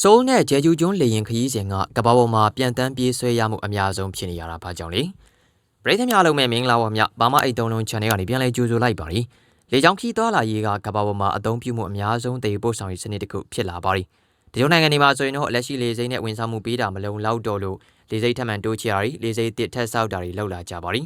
ဆိုးနဲ့ဂျဲဂျူကျွန်းလေရင်ခရီးစဉ်ကကမ္ဘာပေါ်မှာပြန်တန်းပြေးဆွဲရမှုအများဆုံးဖြစ်နေရတာဘာကြောင့်လဲပရိသတ်များလုံးမဲ့မင်္ဂလာပါမြဘာမအိတ်တုံးလုံး channel ကနေပြန်လဲကြိုဆိုလိုက်ပါရီလေကြောင်းခီးသွားလာရေးကကမ္ဘာပေါ်မှာအသုံးပြုမှုအများဆုံးတည်ပို့ဆောင်ရေးစနစ်တစ်ခုဖြစ်လာပါရီဒီလိုနိုင်ငံတွေမှာဆိုရင်တော့လက်ရှိလေစိမ်းနဲ့ဝန်ဆောင်မှုပေးတာမလုံလောက်တော့လို့လေစိမ်းထပ်မံတိုးချရာရီလေစိမ်းတစ်ထက်ဆောက်တာတွေလောက်လာကြပါရီ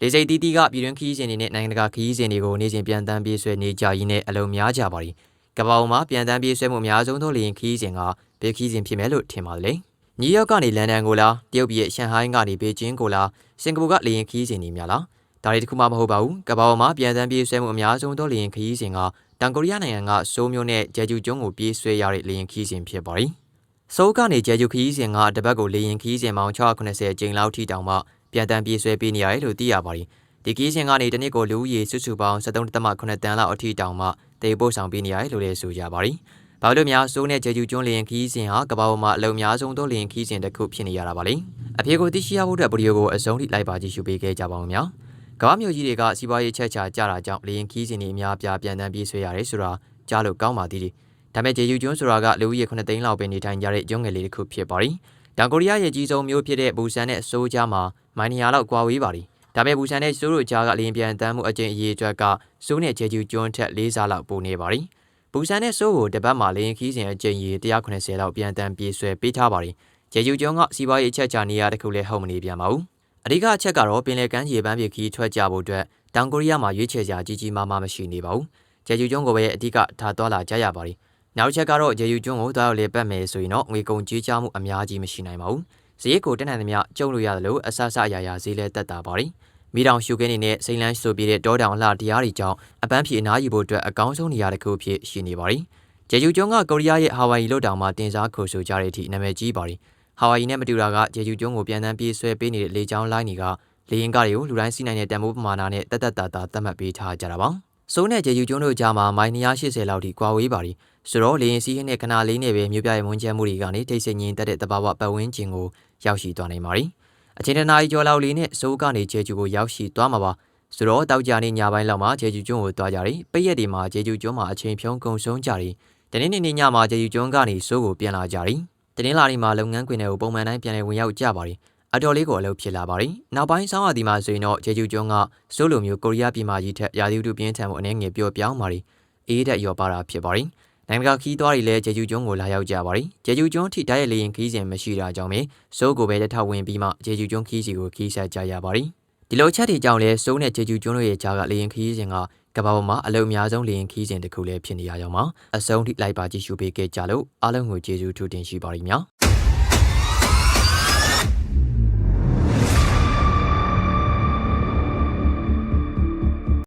လေစိမ်းတီးတီးကပြည်တွင်းခီးစဉ်တွေနဲ့နိုင်ငံတကာခီးစဉ်တွေကိုနေ့စဉ်ပြန်တန်းပြေးဆွဲနေကြရင်းနဲ့အလုံးများကြပါရီ ကမ္ဘာပေါ်မှာပြန်တန်းပြေးဆွဲမှုအများဆုံးသောလေရင်ခီးစဉ်ကဘယ်ခီးစဉ်ဖြစ်မယ်လို့ထင်ပါသလဲ။နယူးယောက်ကနေလန်ဒန်ကိုလားတရုတ်ပြည်ရဲ့ရှန်ဟိုင်းကနေဘေကျင်းကိုလားစင်ကာပူကလေရင်ခီးစဉ်တွေများလားဒါတွေတခုမှမဟုတ်ပါဘူး။ကမ္ဘာပေါ်မှာပြန်တန်းပြေးဆွဲမှုအများဆုံးသောလေရင်ခီးစဉ်ကတောင်ကိုရီးယားနိုင်ငံကဆိုးမျိုးနဲ့ဂျဲဂျူကျွန်းကိုပြေးဆွဲရတဲ့လေရင်ခီးစဉ်ဖြစ်ပါတယ်။ဆိုးကနေဂျဲဂျူခီးစဉ်ကတပတ်ကိုလေရင်ခီးစဉ်ပေါင်း690ကျင်းလောက်ထိတောင်မှပြန်တန်းပြေးဆွဲပေးနေရတယ်လို့သိရပါတယ်။ဒီကီးစဉ်ကနေတနစ်ကိုလူဦးရေစုစုပေါင်း73.8တန်းလောက်အထိတောင်မှ တေပို့ဆောင်ပေးနေရတယ်လို့လည်းဆိုကြပါတယ်။ဘာလို့များစိုးနဲ့ဂျေဂျူကျွန်းလျင်ခီးစဉ်ဟာကမ္ဘာပေါ်မှာအလုံများဆုံးသောလျင်ခီးစဉ်တစ်ခုဖြစ်နေရတာပါလေ။အဖြေကိုသိရှိရဖို့အတွက်ဗီဒီယိုကိုအဆုံးထိလိုက်ပါကြည့်ရှုပေးခဲ့ကြပါဦးများ။ကမ္ဘာမျိုးကြီးတွေကစီးပွားရေးချက်ချာကြတာကြောင့်လျင်ခီးစဉ်တွေအများပြားပြန်တန်းပြေးဆွဲရတယ်ဆိုတာကြားလို့ကောင်းပါသေးတယ်။ဒါပေမဲ့ဂျေဂျူကျွန်းဆိုတာကလူဦးရေ9သိန်းလောက်ပဲနေထိုင်ကြတဲ့ကျွန်းငယ်လေးတစ်ခုဖြစ်ပါတယ်။တောင်ကိုရီးယားရဲ့ကြီးဆုံးမြို့ဖြစ်တဲ့ဘူဆန်နဲ့ဆိုးကြားမှာမိုင်နီယာလောက်ကွာဝေးပါတယ်။ ဒါပေမဲ့ဘူဆန်နဲ့ဆိုးတို့ကြားကလျင်ပြန်တန်းမှုအကျင့်အရေးအတွက်ကဆိုးနဲ့ဂျေဂျူကျွန်းထက်၄ဆလောက်ပိုနေပါတယ်။ဘူဆန်နဲ့ဆိုးကိုတပတ်မှာလေရင်ခီးစဉ်အကြိမ်ရေ190လောက်ပြန်တန်းပြေးဆွဲပေးထားပါတယ်။ဂျေဂျူကျွန်းကစီးပွားရေးအချက်ချနေရတဲ့ခုလည်းဟုတ်မနေပြန်ပါဘူး။အဓိကအချက်ကတော့ပင်လယ်ကမ်းခြေပန်းပြေခီးထွက်ကြဖို့အတွက်တောင်ကိုရီးယားမှာရွေးချယ်စရာကြီးကြီးမားမားမရှိနေပါဘူး။ဂျေဂျူကျွန်းကိုပဲအဓိကထားသွားလာကြရပါတယ်။နောက်ချက်ကတော့ဂျေဂျူကျွန်းကိုသွားရောက်လေပတ်မယ်ဆိုရင်တော့ငွေကုန်ကြေးချမှုအများကြီးမရှိနိုင်ပါဘူး။ ဈေးကိုတက်နိုင်သမျှကျုံလို့ရတယ်လို့အဆအဆအရာရာဈေးလဲတက်တာပါတယ်။မိတောင်ရှုခင်းနေတဲ့စိန်လန်းဆိုပြတဲ့တောတောင်လှတရားတွေကြောင့်အပန်းဖြေအနားယူဖို့အတွက်အကောင်းဆုံးနေရာတစ်ခုဖြစ်ရှိနေပါတယ်။ဂျေဂျူကျွန်းကကိုရီးယားရဲ့ဟာဝိုင်ယီလွတ်တောင်မှာတင်စားခိုဆိုကြတဲ့အထိနာမည်ကြီးပါတယ်။ဟာဝိုင်ယီနဲ့မတူတာကဂျေဂျူကျွန်းကိုပြန်တန်းပြေးဆွဲပေးနေတဲ့လေကြောင်းလိုင်းတွေကလေရင်ကားတွေကိုလူတိုင်းစီးနိုင်တဲ့တန်ဖိုးပမာဏနဲ့တက်တက်တာတာသတ်မှတ်ပေးထားကြတာပါ။စိုးနဲ့ဂျေဂျူကျွန်းတို့ကြားမှာမိုင်280လောက်ထိကွာဝေးပါတယ်။ ဆိုတော့လေရင်စီးဟင်းနဲ့ခနာလေးနဲ့ပဲမြို့ပြရဲ့မွန်းကျဲမှုတွေကနေထိတ်ဆိတ်ငင်းတက်တဲ့တဘာဝပတ်ဝန်းကျင်ကိုရောက်ရှိသွားနိုင်ပါတယ်။အချိန်တနာရီကျော်လောက်လေးနဲ့စိုးကနေဂျေဂျူကိုရောက်ရှိသွားမှာပါဆိုတော့တောက်ကြနေညပိုင်းလောက်မှာဂျေဂျူကျွန်းကိုသွားကြတယ်ပိတ်ရက်တွေမှာဂျေဂျူကျွန်းမှာအချိန်ဖြုံးကုန်ဆုံးကြတယ်တနေ့နေ့ညမှာဂျေဂျူကျွန်းကနေစိုးကိုပြန်လာကြတယ်တနင်္လာနေ့မှာလုပ်ငန်းခွင်တွေကိုပုံမှန်တိုင်းပြန်လည်ဝင်ရောက်ကြပါတယ်အတော်လေးကိုအလုပ်ဖြစ်လာပါတယ်နောက်ပိုင်းဆောင်းရာသီမှာဆိုရင်တော့ဂျေဂျူကျွန်းကစိုးလိုမျိုးကိုရီးယားပြည်မကြီးထက်ရာသီဥတုပြင်းထန်မှုအနေငယ်ပြောပြောင်းပါတယ်အေးတဲ့ရောပါတာဖြစ်ပါတယ် နိုင်ငံကခီးသွားတွေလည်းဂျေဂျူကျွန်းကိုလာရောက်ကြပါတယ်။ဂျေဂျူကျွန်းထိတိုက်ရိုက်လေရင်ခီးစဉ်မရှိတာကြောင့်ပဲစိုးကိုပဲလက်ထောက်ဝင်ပြီးမှဂျေဂျူကျွန်းခီးစီကိုခီးဆက်ကြရပါတယ်။ဒီလိုချက်တွေကြောင့်လဲစိုးနဲ့ဂျေဂျူကျွန်းတို့ရဲ့ကြားကလေရင်ခီးစဉ်ကကမ္ဘာပေါ်မှာအလုံအများဆုံးလေရင်ခီးစဉ်တစ်ခုလည်းဖြစ်နေရအောင်ပါ။အဆုံးထိလိုက်ပါကြည့်ရှုပေးခဲ့ကြလို့အားလုံးကိုကျေးဇူးထူးတင်ရှိပါရစေ